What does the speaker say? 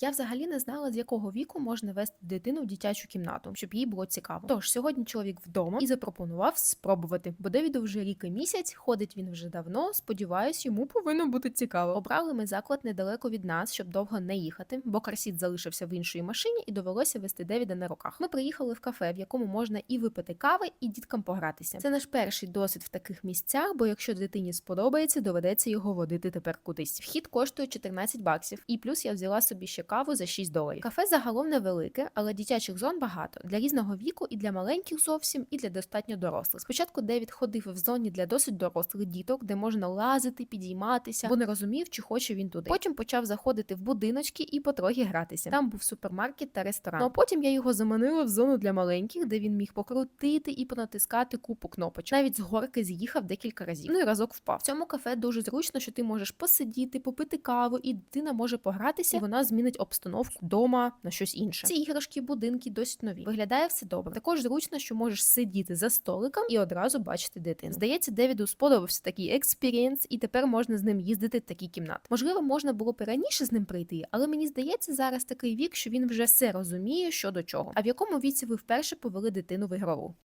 Я взагалі не знала, з якого віку можна вести дитину в дитячу кімнату, щоб їй було цікаво. Тож сьогодні чоловік вдома і запропонував спробувати, бо Девіду вже рік і місяць, ходить він вже давно. Сподіваюсь, йому повинно бути цікаво. Обрали ми заклад недалеко від нас, щоб довго не їхати, бо карсіт залишився в іншій машині і довелося вести Девіда на руках. Ми приїхали в кафе, в якому можна і випити кави, і діткам погратися. Це наш перший досвід в таких місцях, бо якщо дитині сподобається, доведеться його водити тепер кудись. Вхід коштує 14 баксів, і плюс я взяла собі ще каву за 6 доларів. Кафе загалом невелике, але дитячих зон багато для різного віку, і для маленьких зовсім, і для достатньо дорослих. Спочатку Девід ходив в зоні для досить дорослих діток, де можна лазити, підійматися, бо не розумів, чи хоче він туди. Потім почав заходити в будиночки і потрохи гратися. Там був супермаркет та ресторан. Ну а потім я його заманила в зону для маленьких, де він міг покрутити і понатискати купу кнопочок. Навіть з горки з'їхав декілька разів. Ну і разок впав. В цьому кафе дуже зручно, що ти можеш посидіти, попити каву, і дитина може погратися, і вона змінить обстановку вдома на щось інше. Ці іграшки, будинки досить нові. Виглядає все добре. Також зручно, що можеш сидіти за столиком і одразу бачити дитину. Здається, Девіду сподобався такий експірієнс, і тепер можна з ним їздити в такі кімнати. Можливо, можна було б раніше з ним прийти, але мені здається, зараз такий вік, що він вже все розуміє, що до чого. А в якому віці ви вперше повели дитину в ігрову?